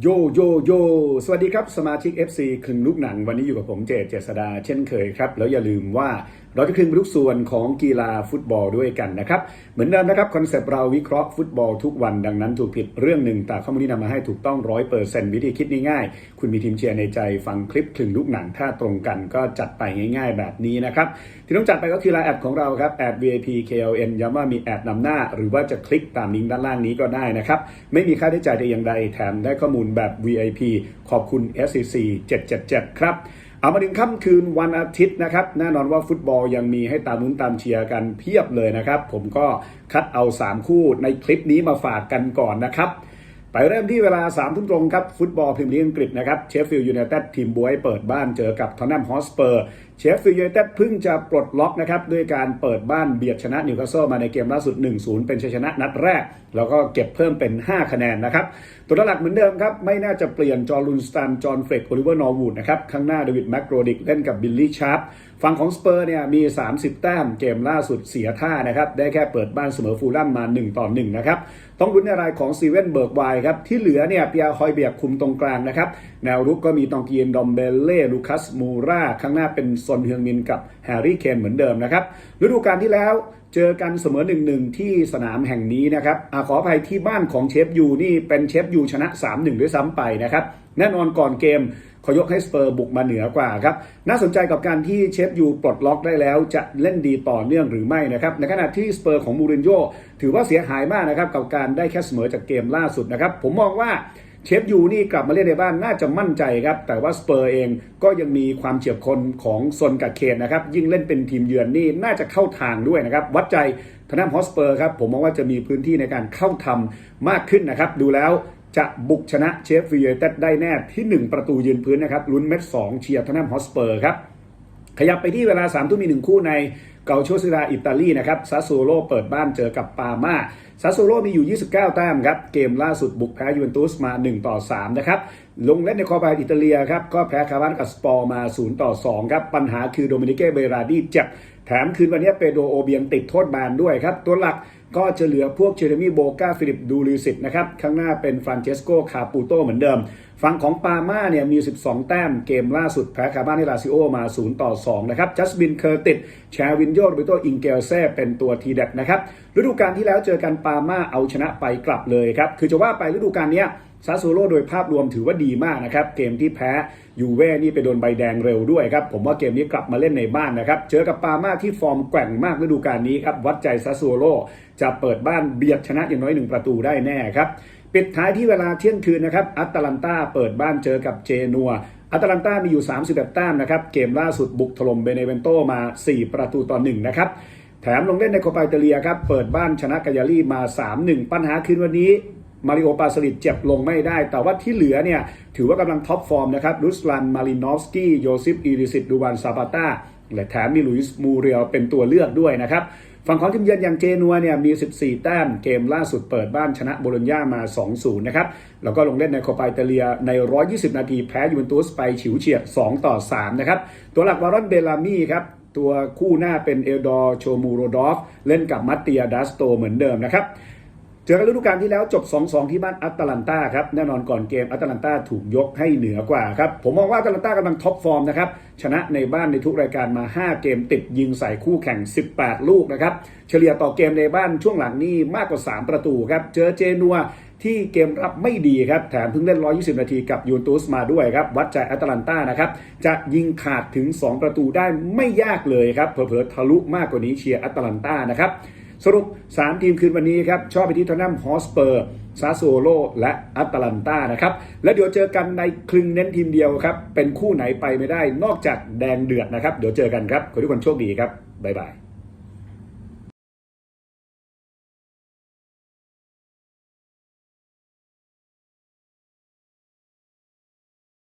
โยโยโย สวัสดีครับ สมาชิก FC คึงลูกหนัง วันนี้อยู่กับผมเจษเจษดาเช่นเคยครับ แล้วอย่าลืมว่า เราจะคลึงทุกส่วนของกีฬาฟุตบอลด้วยกันนะครับ เหมือนเดิมนะครับคอนเซปต์เราวิเคราะห์ฟุตบอลทุกวันดังนั้นถูกผิดเรื่องหนึ่งแต่ข้อมูลที่นำมาให้ถูกต้องร้อยเปอร์เซ็นต์วิธีคิดง่ายๆ คุณมีทีมเชียร์ในใจฟังคลิปคลึงลูกหนังถ้าตรงกันก็จัดไปง่าย ๆ แบบนี้นะครับ ที่ต้องจัดไปก็คือไลน์แอดของเราครับแอด VIP KLN ย้ำว่ามีแอดนำหน้า หรือว่าจะคลิกตามลิงก์ด้านล่างนี้ก็ได้นะครับไม่มีค่าใช้จ่ายแต่อย่างใดแถมได้ข้อมูลแบบ VIP ขอบคุณ SCC 777 ครับ เอามาถึงค่ำคืนวันอาทิตย์นะครับ แน่นอนว่าฟุตบอลยังมีให้ตามนุ้นตามเชียร์กันเพียบเลยนะครับ ผมก็คัดเอา 3 คู่ในคลิปนี้มาฝากกันก่อนนะครับ ไปเริ่มที่เวลา3ามทุ่มตรงครับ ฟุตบอลพรีเมียร์ลีกอังกฤษนะครับเชฟฟิลด์ยูไนเต็ดทีมบวยเปิดบ้านเจอกับทอนนัมฮอสเปอร์เชฟฟิลด์ยูไนเต็ดเพิ่งจะปลดล็อกนะครับด้วยการเปิดบ้านเบียดชนะนิวคาสเซิลมาในเกมล่าสุด 1-0 เป็นชัยชนะนัดแรก แล้วก็เก็บเพิ่มเป็น 5 คะแนนนะครับ ตัวหลักเหมือนเดิมครับ ไม่น่าจะเปลี่ยนจอร์ลุนสตันจอห์นเฟรกโอลิเวอร์นอร์วูดนะครับข้างหน้าเดวิดแมกโรดิกเล่นกับบิลลี่ชาร์ปฝั่งของสเปอร์เนี่ยมี 30 แต้มเกมล่าสุดเสียท่านะครับได้แค่เปิดบ้านเสมอฟูลแลมมา 1 ต่อ 1 นะครับ ต้องลุ้นในรายของซีเว่นเบิร์กไวครับที่เหลือเนี่ยเปียร์ฮอยเบียกคุมตรงกลางนะครับแนวรุกก็มีตองกีนดอมเบเล่ลูคัสมูราข้างหน้าเป็นซอนเฮืองมินกับแฮร์รี่เคนเหมือนเดิมนะครับฤดูกาลที่แล้วเจอกันเสมอ1-1ที่สนามแห่งนี้นะครับอขออภัยที่บ้านของเชฟยูนี่เป็นเชฟยูชนะ 3-1 ด้วยซ้ำไปนะครับแน่นอนก่อนเกม ขอยกให้สเปอร์บุกมาเหนือกว่าครับ น่าสนใจกับการที่เชฟยูปลดล็อกได้แล้วจะเล่นดีต่อเนื่องหรือไม่นะครับในขณะที่สเปอร์ของมูรินโญ่ถือว่าเสียหายมากนะครับกับการได้แค่เสมอจากเกมล่าสุดนะครับผมมองว่าเชฟยูนี่กลับมาเล่นในบ้านน่าจะมั่นใจครับ แต่ว่าสเปอร์เองก็ยังมีความเฉียบคมของซนกับเคนนะครับ ยิ่งเล่นเป็นทีมเยือนนี่น่าจะเข้าทางด้วยนะครับ วัดใจทนามฮอสเปอร์ครับ ผมมองว่าจะมีพื้นที่ในการเข้าทำมากขึ้นนะครับ ดูแล้ว จะบุกชนะเชฟฟิลด์ยูไนเต็ดได้แน่ที่ 1 ประตูยืนพื้นนะครับลุ้นเม็ด2เชียร์ทนามฮอสเปอร์ครับขยับไปที่เวลา3ามทุ่มมีหนึ่งคู่ในเกาโชซิราอิตาลีนะครับซาโซโลเปิดบ้านเจอกับปามาซาโซโลมีอยู่ 29 แต้มครับ เกมล่าสุดบุกแพ้ยูเวนตุสมา 1 ต่อ 3 นะครับ ลงเล่นในคอปาอิตาเลียครับ ก็แพ้คาร์วันกับสปอร์มา 0 ต่อ 2 ครับ ปัญหาคือโดมินิเกเบราดีเจ็บ แถมคืนวันนี้เปโดโอเบียงติดโทษแบนด้วยครับ ตัวหลักก็จะเหลือพวกเจเรมีโบกาฟิลิปดูลิสิตนะครับ ข้างหน้าเป็นฟรานเชสโกคาปูโตเหมือนเดิม ฝั่งของปาม่าเนี่ยมี 12 แต้มเกมล่าสุดแพ้คาบ้านให้ลาซิโอมา 0 ต่อ 2 นะครับ จัสบินเคอร์ติดแชร์วินโยโรเบโตอิงเกลเซ่เป็นตัวทีเด็ดนะครับฤดูกาลที่แล้วเจอกันปาม่าเอาชนะไปกลับเลยครับคือจะว่าไปฤดูกาลเนี้ย ซาโซโลโดยภาพรวมถือว่าดีมากนะครับ เกมที่แพ้ยูเว่นี่ไปโดนใบแดงเร็วด้วยครับ ผมว่าเกมนี้กลับมาเล่นในบ้านนะครับ เจอกับปามาที่ฟอร์มแกว่งมากฤดูกาลนี้ครับ วัดใจซาโซโลจะเปิดบ้านเบียดชนะอย่างน้อยหนึ่งประตูได้แน่ครับ ปิดท้ายที่เวลาเที่ยงคืนนะครับอัตแลนตาเปิดบ้านเจอกับเจนัวอัตแลนตามีอยู่ 31แต้มนะครับเกมล่าสุดบุกถล่มเบเนเวนโตมา 4 ประตูต่อ1นะครับแถมลงเล่นในโคปาอิตาเลียครับเปิดบ้านชนะกายาลีมา 3-1 ปัญหาคืนวันนี้ มาริโอปาสลิดเจ็บลงไม่ได้ แต่ว่าที่เหลือเนี่ย ถือว่ากำลังท็อปฟอร์มนะครับรุสลัน มารินอฟสกี้โยซิฟอีริสิตดูวานซาปาต้าและแถมมีลุยส์มูเรียลเป็นตัวเลือกด้วยนะครับฝั่งของทีมเยือนอย่างเจนัวเนี่ยมี 14 แต้มเกมล่าสุดเปิดบ้านชนะโบโลญญามา 2-0 นะครับ แล้วก็ลงเล่นในโคปาอิตาเลียใน 120 นาทีแพ้ยูเวนตุสไปฉิวเฉียด 2 ต่อ 3 นะครับ ตัวหลักวารอนเบลามีครับ ตัวคู่หน้าเป็นเอลดอร์โชมูโรดอฟ เล่นกับมัตเตียดัสโตเหมือนเดิมนะครับ เจอกันฤดูกาลที่แล้วจบ 2-2 ที่บ้านอัตแลนตาครับแน่นอนก่อนเกมอัตแลนตาถูกยกให้เหนือกว่าครับผมมองว่าอัตแลนตากำลังท็อปฟอร์มนะครับชนะในบ้านในทุกรายการมา 5 เกมติดยิงใส่คู่แข่ง 18 ลูกนะครับเฉลี่ยต่อเกมในบ้านช่วงหลังนี้มากกว่า 3 ประตูครับเจอเจนัวที่เกมรับไม่ดีครับแถมเพิ่งเล่น 120 นาทีกับยูนตุสมาด้วยครับวัดใจอัตแลนตานะครับจะยิงขาดถึง 2 ประตูได้ไม่ยากเลยครับเผลอๆทะลุมากกว่านี้เชียร์อัตแลนตานะครับ สรุป 3 ทีมคืนวันนี้ครับ ชอบไปที่ทอนัมฮอสเปอร์ซาโซโลและอัตแลนตานะครับ แล้วเดี๋ยวเจอกันในคลึงเน้นทีมเดียวครับ เป็นคู่ไหนไปไม่ได้นอกจากแดงเดือดนะครับ เดี๋ยวเจอกันครับ ขอทุกคนโชคดีครับ บ๊ายบาย